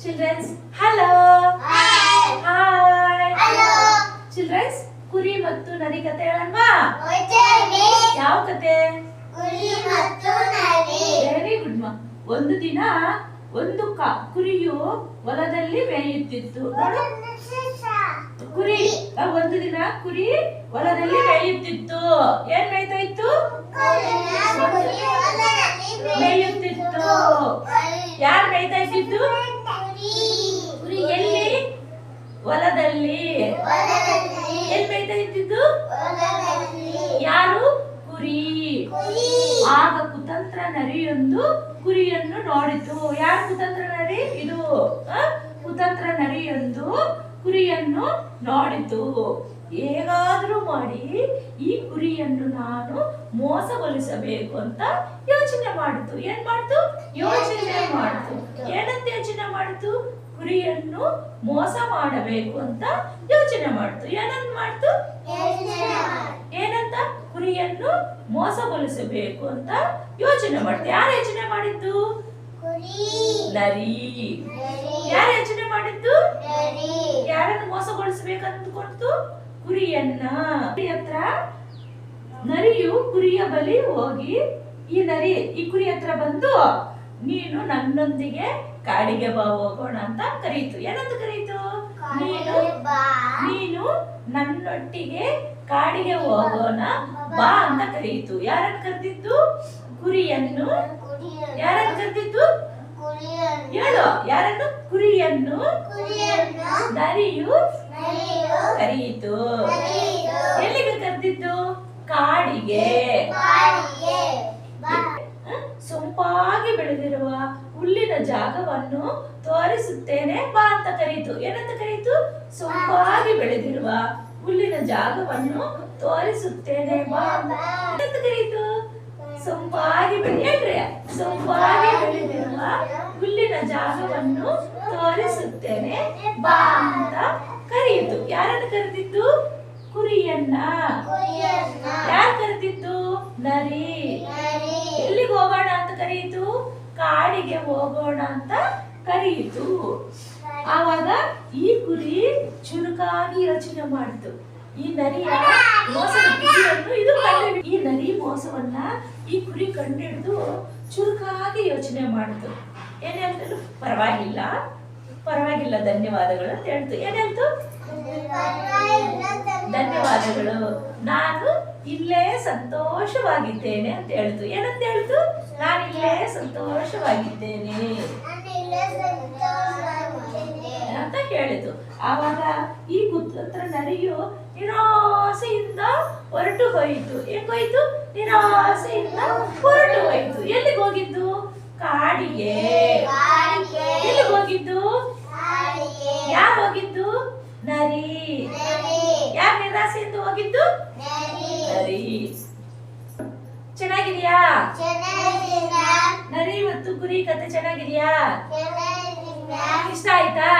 Children's hello hi children's ಕುರಿ ಮತ್ತು ನರಿ ಕತೆ ಹೇಳಲ್ವಾ ಯಾವ ಕತೆ? ವೆರಿ ಗುಡ್ ಮಾ. ಒಂದು ದಿನ ಒಂದು ಕ ಕುರಿಯು ಹೊಲದಲ್ಲಿ ಮೇಯುತ್ತಿತ್ತು ನೋಡು. ಕುರಿ ಒಂದು ದಿನ ಕುರಿ ಹೊಲದಲ್ಲಿ ಮೇಯುತ್ತಿತ್ತು ಏನ್ ಮೇಯ್ತಾ ಇತ್ತು ಮೇಯುತ್ತಿತ್ತು ಯಾರು ಮೇಯ್ತಾ ಇದ್ದಿದ್ದು ಕುರಿ ಎಲ್ಲಿ ಹೊಲದಲ್ಲಿ. ಏನ್ ಮೇಯ್ತಾ ಇದ್ದಿದ್ದು? ಯಾರು? ಕುರಿ. ಆಗ ಕುತಂತ್ರ ನರಿಯೊಂದು ಕುರಿಯನ್ನು ನೋಡಿತು. ಯಾರು ಕುತಂತ್ರ ನರಿ? ಇದು? ಕುತಂತ್ರ ನರಿಯೊಂದು ಕುರಿಯನ್ನು ನೋಡಿತು. ಹೇಗಾದ್ರೂ ಮಾಡಿ ಈ ಕುರಿಯನ್ನು ನಾನು ಮೋಸಗೊಳಿಸಬೇಕು ಅಂತ ಯೋಚನೆ ಮಾಡಿತು. ಏನ್ ಮಾಡ್ತು? ಯೋಚನೆ ಮಾಡಿತು. ಏನಂತ ಯೋಚನೆ ಮಾಡಿತು? ಕುರಿಯನ್ನು ಮೋಸ ಮಾಡಬೇಕು ಅಂತ ಯೋಚನೆ ಮಾಡ್ತು. ಏನಂತ ಮಾಡ್ತು? ಏನಂತ? ಕುರಿಯನ್ನು ಮೋಸಗೊಳಿಸಬೇಕು ಅಂತ ಯೋಚನೆ ಮಾಡ್ತು. ಯಾರು ಯೋಚನೆ ಮಾಡಿದ್ದು? ನರಿ. ಯಾರು ಯೋಚನೆ ಮಾಡಿದ್ದು? ಯಾರನ್ನು ಮೋಸಗೊಳಿಸಬೇಕಂತ ಕೊಡ್ತು ಕುರಿಯನ್ನ ಕುರಿ ಹತ್ರ ನರಿಯು ಕುರಿಯ ಬಳಿ ಹೋಗಿ ಈ ನರಿ ಈ ಕುರಿ ಹತ್ರ ಬಂದು ನೀನು ನನ್ನೊಂದಿಗೆ ಕಾಡಿಗೆ ಬಾ ಹೋಗೋಣ ಅಂತ ಕರೀತು. ಏನಂತ ಕರೀತು? ನೀನು ನೀನು ನನ್ನೊಟ್ಟಿಗೆ ಕಾಡಿಗೆ ಹೋಗೋಣ ಬಾ ಅಂತ ಕರೀತು. ಯಾರನ್ನ ಕರೆದಿದ್ದು? ಕುರಿಯನ್ನು. ಯಾರನ್ನ ಕರೆದಿದ್ದು? ಹೇಳು ಯಾರನ್ನು? ಕುರಿಯನ್ನು. ನರಿಯು ಕರೆಯಿತು. ಎಲ್ಲಿಗೆ ಕರೆದಿದ್ದು? ಕಾಡಿಗೆ? ಸೊಂಪಾಗಿ ಬೆಳೆದಿರುವ ಹುಲ್ಲಿನ ಜಾಗವನ್ನು ತೋರಿಸುತ್ತೇನೆ. ಬಾ ಅಂತ ಕರೀತು ಏನಂತ ಕರೀತು ಸೊಂಪಾಗಿ ಬೆಳೆದಿರುವ ಹುಲ್ಲಿನ ಜಾಗವನ್ನು ತೋರಿಸುತ್ತೇನೆ. ಬಾ ಅಂತ. ಏನಂತ ಕರೀತು ಸೊಂಪಾಗಿ ಬೆಳೆಯಲ್ರಿ ಸೊಂಪಾಗಿ ಬೆಳೆದಿರುವ ಹುಲ್ಲಿನ ಜಾಗವನ್ನು ತೋರಿಸುತ್ತೇನೆ. ಬಾ ಯಾರನ್ನು ಕರೆದಿದ್ದು? ಕುರಿಯನ್ನ. ಯಾರು ಕರೆದಿದ್ದು? ನರಿ. ಎಲ್ಲಿಗೆ ಹೋಗೋಣ ಅಂತ ಕರೆಯಿತು? ಕಾಡಿಗೆ ಹೋಗೋಣ ಅಂತ ಕರೆಯಿತು. ಆವಾಗ ಈ ಕುರಿ ಚುರುಕಾಗಿ ಯೋಚನೆ ಮಾಡಿತು. ಈ ನರಿಯ ಮೋಸದ ಕುರಿಯನ್ನು ಇದು ಕಂಡು ಈ ನರಿ ಮೋಸವನ್ನ ಈ ಕುರಿ ಕಂಡಿಡಿದು ಚುರುಕಾಗಿ ಯೋಚನೆ ಮಾಡಿತು. ಏನೇ ಅಂತಲೂ ಪರವಾಗಿಲ್ಲ. ಪರವಾಗಿಲ್ಲ ಧನ್ಯವಾದಗಳು ಅಂತ ಹೇಳ್ತು. ಏನೇ ಧನ್ಯವಾದಗಳು. ನಾನು ಇಲ್ಲೇ ಸಂತೋಷವಾಗಿದ್ದೇನೆ ಅಂತ ಹೇಳ್ತು. ಏನಂತ ಹೇಳ್ತು? ನಾನು ಇಲ್ಲೇ ಸಂತೋಷವಾಗಿದ್ದೇನೆ. ಅಂತ ಹೇಳಿತು. ಆವಾಗ ಈ ಕುತಂತ್ರ ನರಿಯು ನಿರಾಸೆಯಿಂದ ಹೊರಟು ಹೋಯಿತು. ಹೆಂಗೋಯ್ತು ನಿರಾಸೆಯಿಂದ ಹೊರಟು ಹೋಯಿತು. ಎಲ್ಲಿಗೆ ಹೋಗಿದ್ದು? ಕಾಡಿಗೆ. ಎಲ್ಲಿಗೆ ಹೋಗಿದ್ದು? ಹೋಗಿದ್ದು ನರಿ. ಯಾರು ನಿರಾಸೆಯಿಂದ ಹೋಗಿದ್ದು? ನರಿ. ಚೆನ್ನಾಗಿದೆಯಾ? ನರಿ ಮತ್ತು ಕುರಿ ಕತೆ ಚೆನ್ನಾಗಿದೆಯಾ? ಇಷ್ಟ ಆಯ್ತಾ.